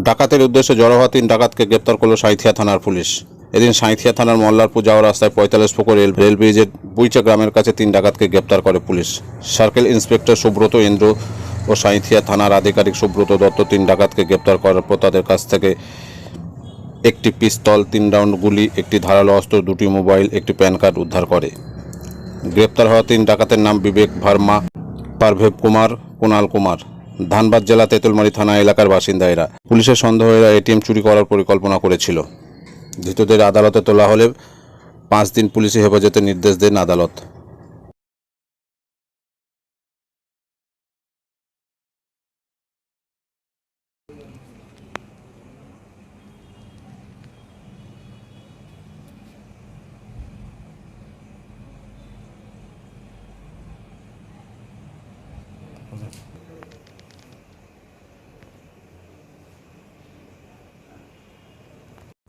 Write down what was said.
ডাকাতের উদ্দেশ্যে জড়ো হওয়া তিন ডাকাতকে গ্রেপ্তার করল সাঁইথিয়া থানার পুলিশ। এদিন সাঁইথিয়া থানার মল্লারপুর যাওয়ার রাস্তায় পঁয়তাল্লিশ পুকুর রেল রেল ব্রিজের বুইচা গ্রামের কাছে তিন ডাকাতকে গ্রেপ্তার করে police. Circle inspector Subrata Indra ও সাঁইথিয়া থানার আধিকারিক সুব্রত দত্ত তিন ডাকাতকে গ্রেপ্তার করার পর তাদের কাছ থেকে একটি পিস্তল, তিন রাউন্ড গুলি, একটি ধারালো অস্ত্র, দুটি মোবাইল, একটি প্যান কার্ড উদ্ধার করে। গ্রেপ্তার হওয়া তিন ডাকাতের নাম বিবেক ভার্মা, পারভেব কুমার, কুণাল কুমার। ধানবাদ জেলা তেঁতুলমারি থানা এলাকার বাসিন্দা এরা পুলিশের সন্দেহ এরা এটিএম চুরি করার পরিকল্পনা করেছিল। ধৃতদের আদালতে তোলা হলে পাঁচ দিন পুলিশি হেফাজতের নির্দেশ দেন আদালত।